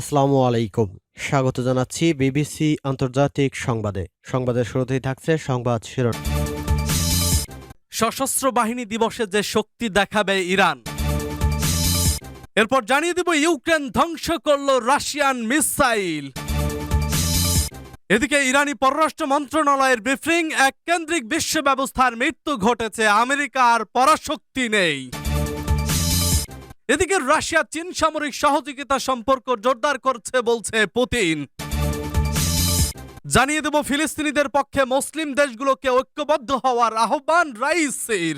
আসসালামু আলাইকুম। স্বাগত জানাচ্ছি বিবিসি আন্তর্জাতিক সংবাদে। সংবাদের শুরুতেই থাকছে সংবাদ শিরোনাম। সশস্ত্র বাহিনী দিবসে যে শক্তি দেখাবে ইরান। এরপর জানিয়ে দেব ইউক্রেন ধ্বংস করল রাশিয়ান মিসাইল। এদিকে ইরানি পররাষ্ট্র মন্ত্রণালয়ের ব্রিফিং, এক কেন্দ্রিক বিশ্ব ব্যবস্থার মৃত্যু ঘটেছে আমেরিকার পরাশক্তি নেই। এদিকে রাশিয়া চীন সামরিক সহযোগিতা সম্পর্ক জোরদার করছে বলছে পুতিন। জানিয়ে দেব ফিলিস্তিনিদের পক্ষে মুসলিম দেশগুলোকে ঐক্যবদ্ধ হওয়ার আহ্বান রাইসের।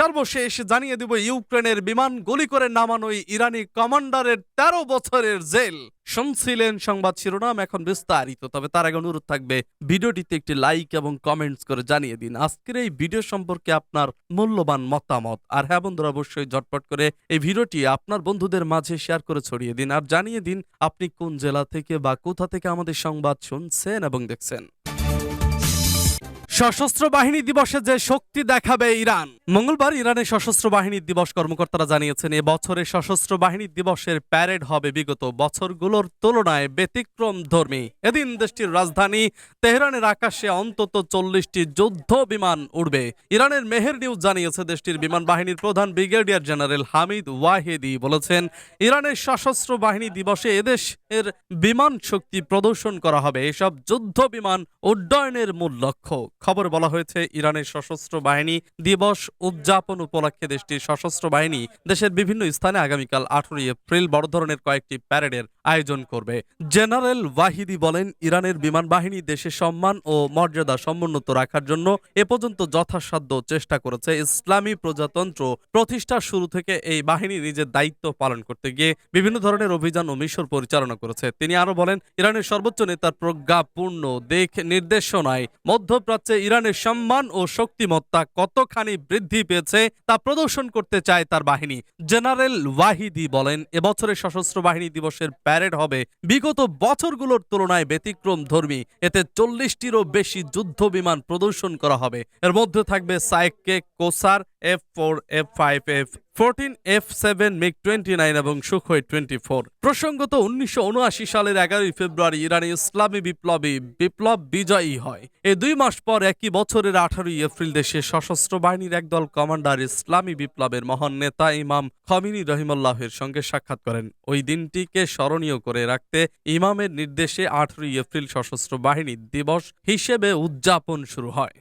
সর্বশেষ জানিয়ে দেব, ইউক্রেনের বিমান গুলি করে নামানোই ইরানি কমান্ডারের তেরো বছরের জেল। শুনছিলেন সংবাদ শিরোনাম, এখন বিস্তারিত। তবে তার আগে অনুরোধ থাকবে, ভিডিওটিতে একটি লাইক এবং কমেন্টস করে জানিয়ে দিন। আজকের এই ভিডিও সম্পর্কে আপনার মূল্যবান মতামত। আর হ্যাঁ বন্ধুরা, অবশ্যই ঝটপট করে এই ভিডিওটি আপনার বন্ধুদের মাঝে শেয়ার করে ছড়িয়ে দিন। আর জানিয়ে দিন, আপনি কোন জেলা থেকে বা কোথা থেকে আমাদের সংবাদ শুনছেন এবং দেখছেন। সশস্ত্র বাহিনী দিবসে যে শক্তি দেখাবে ইরান। মঙ্গলবার ইরানের সশস্ত্র বাহিনী দিবস কর্মকর্তারা জানিয়েছেন এ বছরের সশস্ত্র বাহিনী দিবসের প্যারেড হবে বিগত বছরগুলোর তুলনায় ব্যতিক্রম ধর্মী। এদিন দেশটির রাজধানী তেহরানের আকাশে অন্তত চল্লিশটি যুদ্ধ বিমান উড়বে। ইরানের মেহের নিউজ জানিয়েছে, দেশটির বিমান বাহিনীর প্রধান ব্রিগেডিয়ার জেনারেল হামিদ ওয়াহেদি বলেছেন, ইরানের সশস্ত্র বাহিনী দিবসে এদেশের বিমান শক্তি প্রদর্শন করা হবে। এসব যুদ্ধ বিমান উড্ডয়নের মূল লক্ষ্য। খবর বলা হয়েছে, ইরানের সশস্ত্র বাহিনী দিবস উদযাপন উপলক্ষে দেশটির সশস্ত্র বাহিনী দেশের বিভিন্ন স্থানে আগামীকাল আঠারোই এপ্রিল বড় ধরনের কয়েকটি প্যারেডের আয়োজন করবে। জেনারেল ওয়াহিদি বলেন, ইরানের বিমান বাহিনী দেশের সম্মান ও মর্যাদা সমুন্নত রাখার জন্য এ পর্যন্ত যথাসাধ্য চেষ্টা করেছে ইসলামী প্রজাতন্ত্র প্রতিষ্ঠার শুরু থেকে এই বাহিনী নিজের দায়িত্ব পালন করতে গিয়ে বিভিন্ন ধরনের অভিযান ও মিশর পরিচালনা করেছে। তিনি আরও বলেন, ইরানের সর্বোচ্চ নেতার প্রজ্ঞাপূর্ণ দিক নির্দেশনায় মধ্যপ্রাচ্যে ইরানের সম্মান ও শক্তিমত্তা কতখানি বৃদ্ধি পেয়েছে তা প্রদর্শন করতে চায় তার বাহিনী। জেনারেল ওয়াহিদি বলেন, এবছরের সশস্ত্র বাহিনী দিবসের প্যারেড হবে বিগত বছরগুলোর তুলনায় ব্যতিক্রম ধর্মী। এতে চল্লিশটিরও বেশি যুদ্ধ বিমান প্রদর্শন করা হবে। এর মধ্যে থাকবে সাইককে কোসার, F four, F five, F fourteen F seven, MiG twenty nine এবং সুখই টোয়েন্টি ফোর। প্রসঙ্গত, উনিশশো উনআশি সালের এগারোই ফেব্রুয়ারি ইরানি ইসলামী বিপ্লবী বিপ্লব বিজয়ী হয়। এই দুই মাস পর একই বছরের আঠারোই এপ্রিল দেশে সশস্ত্র বাহিনীর একদল কমান্ডার ইসলামী বিপ্লবের মহান নেতা ইমাম খমিনী রহিমুল্লাহের সঙ্গে সাক্ষাৎ করেন। ওই দিনটিকে স্মরণীয় করে রাখতে ইমামের নির্দেশে আঠারোই এপ্রিল সশস্ত্র বাহিনী দিবস হিসেবে উদযাপন শুরু হয়।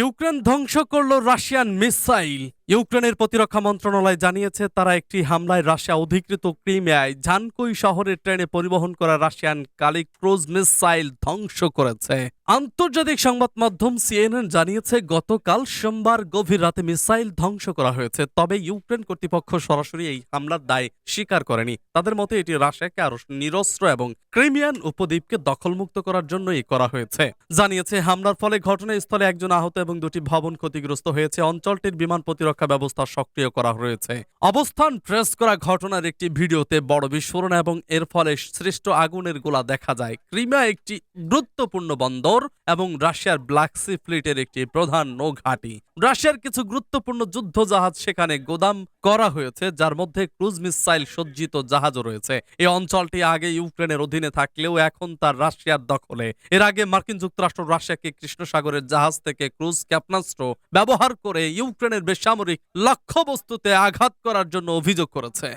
ইউক্রেন ধ্বংস করল রাশিয়ান মিসাইল। ইউক্রেনের প্রতিরক্ষা মন্ত্রণালয় জানিয়েছে, তারা একটি হামলায় রাশিয়া অধিকৃত ক্রিমিয়ায় ঝানকুই শহরের ট্রেনে পরিবহন করা রাশিয়ান কালিক ক্রুজ মিসাইল ধ্বংস করেছে। আন্তর্জাতিক সংবাদ মাধ্যম সিএনএন জানিয়েছে, গতকাল সোমবার গভীর রাতে মিসাইল ধ্বংস করা হয়েছে, তবে ইউক্রেন কর্তৃপক্ষ সরাসরি এই হামলার দায় স্বীকার করেনি। তাদের মতে, এটি রাশিয়াকে আরও নিরস্ত্র এবং ক্রিমিয়ান উপদ্বীপকে দখলমুক্ত করার জন্যই করা হয়েছে। জানিয়েছে, হামলার ফলে ঘটনাস্থলে একজন আহত এবং দুটি ভবন ক্ষতিগ্রস্ত হয়েছে। অঞ্চলটির বিমান প্রতিরক্ষা ব্যবস্থা সক্রিয় করা হয়েছে। অবস্থান ট্রেস করা ঘটনার একটি ভিডিওতে বড় বিস্ফোরণ এবং এর ফলে সৃষ্ট আগুনের গোলা দেখা যায়। ক্রিমিয়া একটি গুরুত্বপূর্ণ বন্দর এবং রাশিয়ার ব্ল্যাক সি ফ্লিটের একটি প্রধান নৌঘাঁটি। রাশিয়ার কিছু গুরুত্বপূর্ণ যুদ্ধ জাহাজ সেখানে গোদাম করা হয়েছে, যার মধ্যে ক্রুজ মিসাইল সজ্জিত জাহাজও রয়েছে। এই অঞ্চলটি আগে ইউক্রেনের অধীনে থাকলেও এখন তার রাশিয়ার দখলে। এর আগে মার্কিন যুক্তরাষ্ট্র রাশিয়াকে কৃষ্ণ সাগরের জাহাজ থেকে ক্রুজ ক্ষেপণাস্ত্র ব্যবহার করে ইউক্রেনের বেসামরিক লক্ষ্যবস্তুতে আঘাত করার জন্য অভিযোগ করেছে।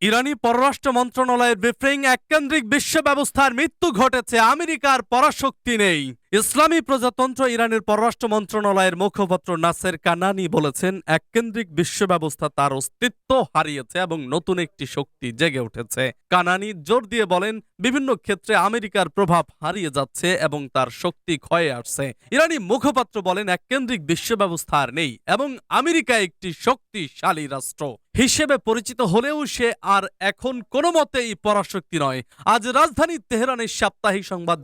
ইরানি পররাষ্ট্র মন্ত্রণালয়ের ব্রিফিং এককেন্দ্রিক বিশ্ব ব্যবস্থার মৃত্যু ঘটেছে, আমেরিকার পরাশক্তি নেই। ইসলামী প্রজাতন্ত্র ইরানের পররাষ্ট্র মন্ত্রণালয়ের মুখপাত্র নাসের কানানি বলেছেন এককেন্দ্রিক বিশ্ব ব্যবস্থা তার অস্তিত্ব হারিয়েছে এবং নতুন একটি শক্তি জেগে উঠেছে। কানানি জোর দিয়ে বলেন, বিভিন্ন ক্ষেত্রে আমেরিকার প্রভাব হারিয়ে যাচ্ছে এবং তার শক্তি ক্ষয়ে আসছে। ইরানি মুখপাত্র বলেন এককেন্দ্রিক বিশ্ব ব্যবস্থা আর নেই এবং আমেরিকা একটি শক্তিশালী রাষ্ট্র। হিসেবে পরিচিত হলেও সে আর এখন কোনো মতেই পরাশক্তি নয়। আজ রাজধানী তেহরানের সাপ্তাহিক সংবাদ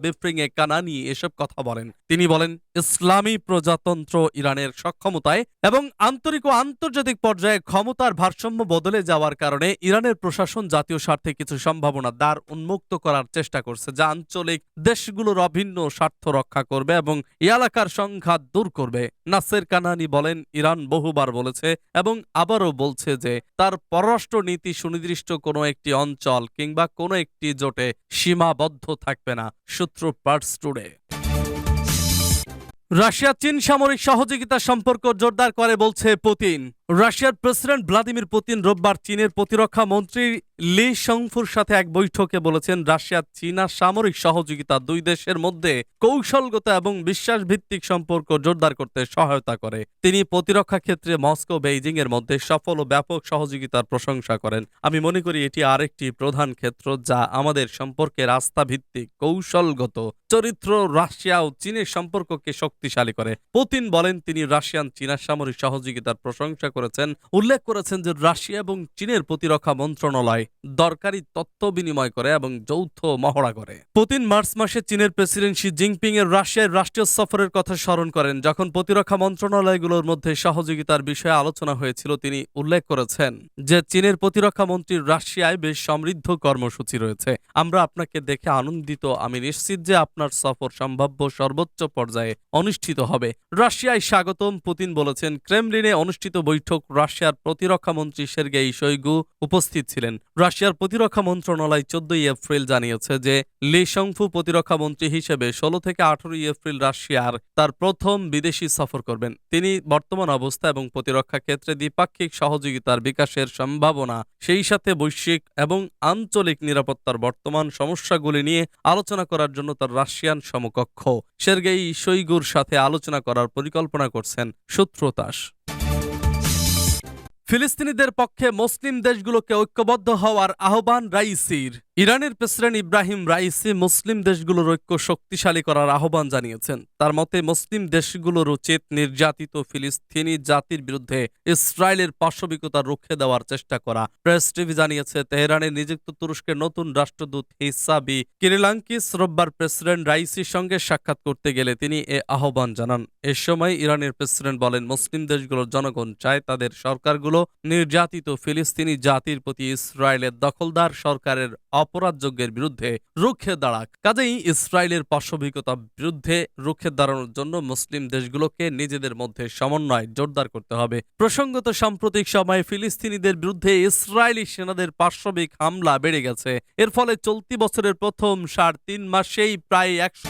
এ কানানি এসব কথা বলেন। তিনি বলেন, ইসলামী প্রজাতন্ত্র ইরানের সক্ষমতায় এবং আন্তরিক ও আন্তর্জাতিক পর্যায়ে ক্ষমতার ভারসাম্য বদলে যাওয়ার কারণে ইরানের প্রশাসন জাতীয় স্বার্থে কিছু সম্ভাবনা দ্বার উন্মুক্ত করার চেষ্টা করছে, যা আঞ্চলিক দেশগুলোর অভিন্ন স্বার্থ রক্ষা করবে এবং এলাকার সংঘাত দূর করবে। নাসের কানানি বলেন, ইরান বহুবার বলেছে এবং আবারও বলছে যে তার পররাষ্ট্র নীতি সুনির্দিষ্ট কোনো একটি অঞ্চল কিংবা কোনো একটি জোটে সীমাবদ্ধ থাকবে না সূত্র পার্টস টুডে রাশিয়া চীন সামরিক সহযোগিতা সম্পর্ক জোরদার করে বলছে পুতিন। রাশিয়ার প্রেসিডেন্ট ভ্লাদিমির পুতিন রোববার চীনের প্রতিরক্ষা মন্ত্রী লি সংফুর সাথে এক বৈঠকে বলেছেন, রাশিয়া, চীনা সামরিক সহযোগিতা দুই দেশের মধ্যে কৌশলগত এবং বিশ্বাসভিত্তিক সম্পর্ক জোরদার করতে সহায়তা করে। তিনি প্রতিরক্ষা ক্ষেত্রে মস্কো বেইজিং এর মধ্যে সফল ও ব্যাপক সহযোগিতার প্রশংসা করেন। আমি মনে করি এটি আরেকটি প্রধান ক্ষেত্র যা আমাদের সম্পর্কে রাস্তা ভিত্তিক কৌশলগত চরিত্র রাশিয়া ও চীনের সম্পর্ককে শক্তিশালী করে। পুতিন বলেন, তিনি রাশিয়ান চীনা সামরিক সহযোগিতার প্রশংসা করেছেন, উল্লেখ করেছেন যে রাশিয়া এবং চীনের প্রতিরক্ষা মন্ত্রণালয় দরকারি তথ্য বিনিময় করে এবং যৌথ মহড়া করে। পুতিন মার্চ মাসে চীনের প্রেসিডেন্ট শি জিনপিং এর রাশিয়ার রাষ্ট্রীয় সফরের কথা স্মরণ করেন। যখন প্রতিরক্ষা মন্ত্রণালয়গুলোর মধ্যে সহযোগিতার বিষয়ে আলোচনা হয়েছিল, তিনি উল্লেখ করেছেন যে চীনের প্রতিরক্ষা মন্ত্রীর রাশিয়ায় বেশ সমৃদ্ধ কর্মসূচি রয়েছে। আমরা আপনাকে দেখে আনন্দিত। আমি নিশ্চিত যে আপনার সফর সম্ভাব্য সর্বোচ্চ পর্যায়ে অনুষ্ঠিত হবে। রাশিয়ায় স্বাগতম। পুতিন বলেছেন, ক্রেমলিনে অনুষ্ঠিত বৈঠক রাশিয়ার প্রতিরক্ষা মন্ত্রী সের্গেই শৈগু উপস্থিত ছিলেন। রাশিয়ার প্রতিরক্ষা মন্ত্রণালয় চোদ্দই এপ্রিল জানিয়েছে যে, লি সংফু প্রতিরক্ষা মন্ত্রী হিসেবে ষোলো থেকে আঠারোই এপ্রিল রাশিয়ার তার প্রথম বিদেশি সফর করবেন। তিনি বর্তমান অবস্থা এবং প্রতিরক্ষা ক্ষেত্রে দ্বিপাক্ষিক সহযোগিতার বিকাশের সম্ভাবনা, সেই সাথে বৈশ্বিক এবং আঞ্চলিক নিরাপত্তার বর্তমান সমস্যাগুলি নিয়ে আলোচনা করার জন্য তার রাশিয়ান সমকক্ষ। সের্গেই শৈগুর সাথে আলোচনা করার পরিকল্পনা করছেন সূত্রতাস। ফিলিস্তিনিদের পক্ষে মুসলিম দেশগুলোকে ঐক্যবদ্ধ হওয়ার আহ্বান রাইসির। ইরানের প্রেসিডেন্ট ইব্রাহিম রাইসি মুসলিম দেশগুলোর ঐক্য শক্তিশালী করার আহ্বান জানিয়েছেন। তার মতে, মুসলিম দেশগুলোর উচিত নির্যাতিত ফিলিস্তিনি জাতির বিরুদ্ধে ইসরায়েলের পাশবিকতা রুখে দেওয়ার চেষ্টা করা। প্রেস টিভি জানিয়েছে, তেহরানে নিযুক্ত তুরস্কের নতুন রাষ্ট্রদূত হিসাবি কিরিলাঙ্কিস রোববার প্রেসিডেন্ট রাইসির সঙ্গে সাক্ষাৎ করতে গেলে তিনি এ আহ্বান জানান। এ সময় ইরানের প্রেসিডেন্ট বলেন, মুসলিম দেশগুলোর জনগণ চায় তাদের সরকারগুলো নির্যাতিত ফিলিস্তিনি জাতির প্রতি ইসরায়েলের দখলদার সরকারের অপরাধযোগ্যের বিরুদ্ধে রুখে দাঁড়াক। কাজেই ইসরায়েলের পাশবিকতা বিরুদ্ধে রুখে দাঁড়ানোর জন্য মুসলিম দেশগুলোকে নিজেদের মধ্যে সমন্বয় জোরদার করতে হবে। প্রসঙ্গত, সাম্প্রতিক সময়ে ফিলিস্তিনিদের বিরুদ্ধে ইসরায়েলি সেনাদের পার্শ্ববিক হামলা বেড়ে গেছে। এর ফলে চলতি বছরের প্রথম সাড়ে তিন মাসেই প্রায় একশো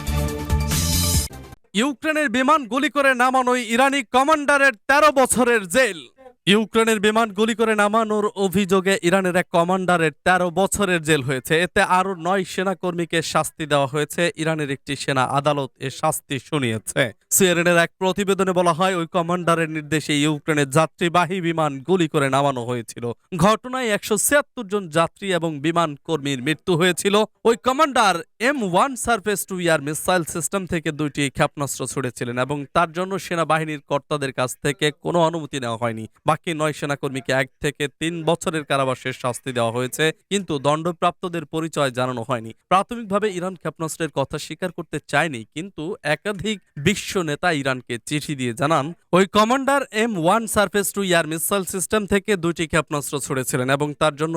ইউক্রেনের বিমান গুলি করে নামানোই ইরানি কমান্ডারের তেরো বছরের জেল। ইউক্রেনের বিমান গুলি করে নামানোর অভিযোগে ইরানের এক কমান্ডারের তেরো বছরের জেল হয়েছে। এতে আরও নয় সেনাকর্মীকে শাস্তি দেওয়া হয়েছে। ইরানের একটি সেনা আদালত এ শাস্তি শুনিয়েছে। সিএনএনের এক প্রতিবেদনে বলা হয়, ওই কমান্ডারের নির্দেশে ইউক্রেনের যাত্রীবাহী বিমান গুলি করে নামানো হয়েছিল। ঘটনায় একশো ছিয়াত্তর জন যাত্রী এবং বিমান কর্মীর মৃত্যু হয়েছিল। ওই commander M one surface to air missile system থেকে দুইটি ক্ষেপণাস্ত্র ছুড়েছিলেন এবং তার জন্য সেনাবাহিনীর কর্তাদের কাছ থেকে কোনো অনুমতি নেওয়া হয়নি। বাকি নয় সেনাকর্মীকে এক থেকে তিন বছরের কারাবাসের শাস্তি দেওয়া হয়েছে, কিন্তু দণ্ডপ্রাপ্তদের পরিচয় জানানো হয়নি। প্রাথমিকভাবে ইরান ক্ষেপণাস্ত্রের কথা স্বীকার করতে চায়নি, কিন্তু একাধিক বিশ্ব নেতা ইরানকে চিঠি দিয়ে জানান, ওই commander M one surface to air missile system থেকে দুটি ক্ষেপণাস্ত্র ছড়েছিলেন এবং তার জন্য